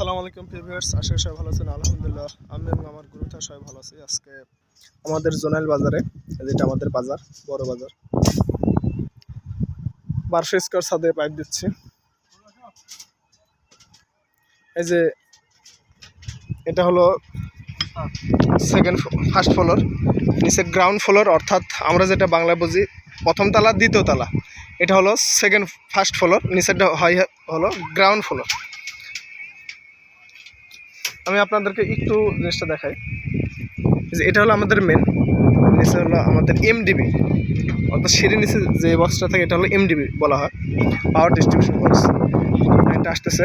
আসসালামু আলাইকুম ভিউয়ার্স, আশা করি সবাই ভালো আছেন। আলহামদুলিল্লাহ, আমি এবং আমার গ্রুপটা সবাই ভালো আছি। আজকে আমাদের জোনাল বাজারে যেটা আমাদের বাজার, বড় বাজার, বারোশো স্কোয়ার ছাদে পাইপ দিচ্ছি। এই যে এটা হলো সেকেন্ড ফার্স্ট ফ্লোর নিচে গ্রাউন্ড ফ্লোর অর্থাৎ আমরা যেটা বাংলা বুঝি, প্রথম তালা, দ্বিতীয় তালা। এটা হলো সেকেন্ড ফার্স্ট ফ্লোর নিচেরটা হয় হলো গ্রাউন্ড ফ্লোর আমি আপনাদেরকে একটু জিনিসটা দেখাই। যে এটা হলো আমাদের মেন নিচে হলো আমাদের এমডিবি অর্থাৎ সিঁড়ির নিচে যে বক্সটা থাকে, এটা হলো এমডিবি বলা হয়। পাওয়ার ডিস্ট্রিবিউশন বক্স এটা আসতেছে।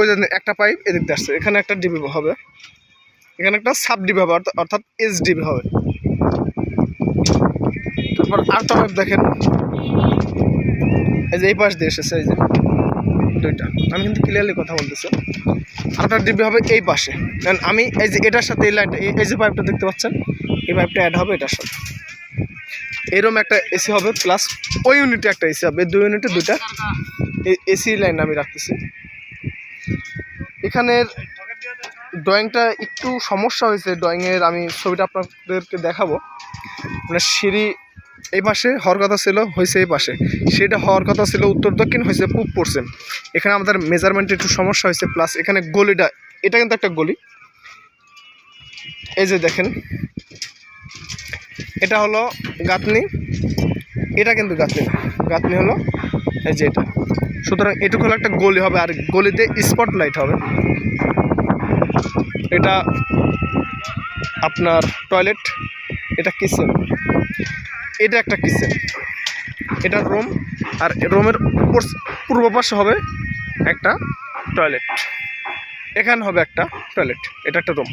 ওই জন্য একটা পাইপ এদিক দিয়ে আসছে। এখানে একটা ডিবি হবে। এখানে একটা সাব ডিবি হবে অর্থাৎ এস ডিবি হবে। তারপর আরেকটা পাইপ দেখেন। এই যে এই পাশ দিয়ে এসেছে, এই যে। দুইটা আমি কিন্তু ক্লিয়ারলি কথা বলতেছি। আরেকটা ডিবি হবে এই পাশে। কারণ আমি এই যে এটার সাথে এই লাইনটা এই যে পাইপটা দেখতে পাচ্ছেন, এই পাইপটা অ্যাড হবে এটার সাথে। এরকম একটা এসি হবে প্লাস ওই ইউনিটে একটা এসি হবে। দুই ইউনিটে দুইটা এসি লাইন আমি রাখতেছি। এখানের ড্রয়িংটা একটু সমস্যা হয়েছে। ড্রয়িংয়ের আমি ছবিটা আপনাদেরকে দেখাবো। মানে সিঁড়ি এই পাশে হওয়ার কথা ছিল হয়েছে এই পাশে। সেটা হওয়ার কথা ছিল উত্তর, দক্ষিণ হয়েছে পূব, পশ্চিম। এখানে আমাদের মেজারমেন্টে একটু সমস্যা হয়েছে প্লাস এখানে গলিটা, এটা কিন্তু একটা গলি। এই যে দেখেন, এটা হলো গাঁথনি, এটা কিন্তু গাঁথনি। না গাঁথনি হলো এই যে এটা। সুতরাং এটুকু হলো একটা গলি হবে, আর গলিতে স্পট লাইট হবে। এটা আপনার টয়লেট এটা কিচেন এটা একটা কিচেন এটা রুম, আর রুমের পূর্ব পাশে হবে একটা টয়লেট। এখানে হবে একটা টয়লেট, এটা একটা রুম।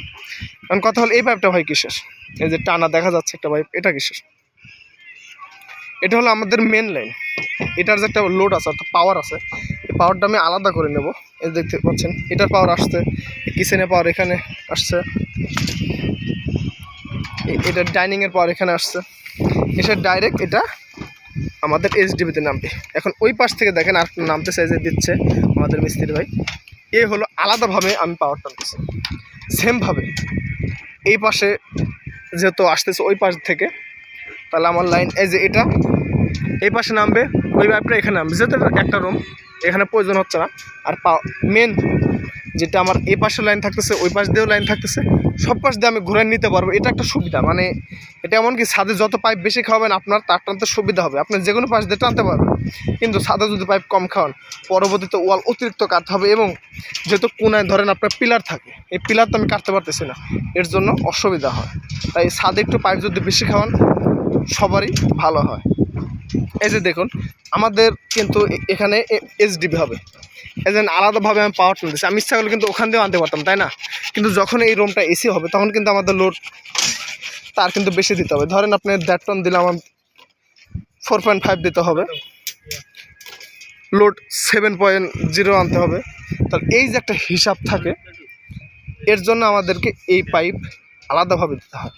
কারণ কথা হলো, এই পাইপটা ভাই কিসের? এই যে টানা দেখা যাচ্ছে একটা পাইপ এটা কিসের? এটা হলো আমাদের মেন লাইন এটার যে একটা লোড আছে, অর্থাৎ পাওয়ার আছে, এই পাওয়ারটা আমি আলাদা করে নেব। এই দেখতে পাচ্ছেন, এটার পাওয়ার আসছে কিচেনের পাওয়ার এখানে আসছে। এটা ডাইনিংয়ের পাওয়ার এখানে আসছে। এসে ডাইরেক্ট এটা আমাদের এইচডিবিতে নামবে। এখন ওই পাশ থেকে দেখেন আর নামতে চাই যে দিচ্ছে আমাদের মিস্ত্রি ভাই। এ হলো আলাদাভাবে আমি পাওয়ার টানতেছি। সেমভাবে এই পাশে যেহেতু আসতেছে ওই পাশ থেকে, তাহলে আমার লাইন এই যে এটা, এই পাশে নামবে, ওই পাইপটা এখানে নামবে। যেহেতু একটা রুম এখানে প্রয়োজন হচ্ছে না। আর পা মেন যেটা আমার এই পাশে লাইন থাকতেছে, ওই পাশ দিয়েও লাইন থাকতেছে, সব পাশ দিয়ে আমি ঘুরে নিতে পারব। এটা একটা সুবিধা মানে এটা এমনকি ছাদে যত পাইপ বেশি খাওয়াবেন আপনার তার টানতে সুবিধা হবে। আপনি যে কোনো পাশ দিয়ে টানতে পারবেন, কিন্তু ছাদে যদি পাইপ কম খাওয়ান, পরবর্তীতে ওয়াল অতিরিক্ত কাটতে হবে এবং যেহেতু কোনায় ধরেন আপনার পিলার থাকে, এই পিলার তো আমি কাটতে পারতেছি না, এর জন্য অসুবিধা হয়। তাই ছাদে একটু পাইপ যদি বেশি খাওয়ান, সবারই ভালো হয়। এই যে দেখুন, আমাদের কিন্তু এ- এখানে এইচডিবি হবে। এই জন্য আলাদাভাবে আমি পাওয়ার তুলতেছি। আমি ইচ্ছা করলে কিন্তু ওখান দিয়েও আনতে পারতাম, তাই না? কিন্তু যখন এই রুমটা এসি হবে, তখন কিন্তু আমাদের লোড তার কিন্তু বেশি দিতে হবে। ধরেন আপনি দেড় টন দিলে আমার ফোর পয়েন্ট ফাইভ দিতে হবে। লোড সেভেন পয়েন্ট জিরো আনতে হবে। তাহলে এই যে একটা হিসাব থাকে, এর জন্য আমাদেরকে এই পাইপ আলাদাভাবে দিতে হয়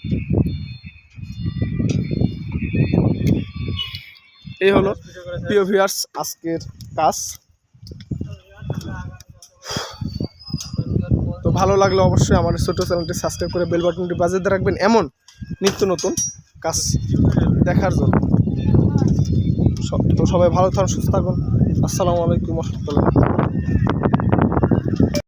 এই হলো প্রিয় ভিউয়ার্স আজকের কাজ। ভালো লাগলে অবশ্যই আমার ছোটো চ্যানেলটি সাবস্ক্রাইব করে বেল বাটনটি বাজাতে রাখবেন এমন নিত্য নতুন কাজ দেখার জন্য। তো সবাই ভালো থাকুন, সুস্থ থাকুন। আসসালামু আলাইকুম রহমতুল্লাহ।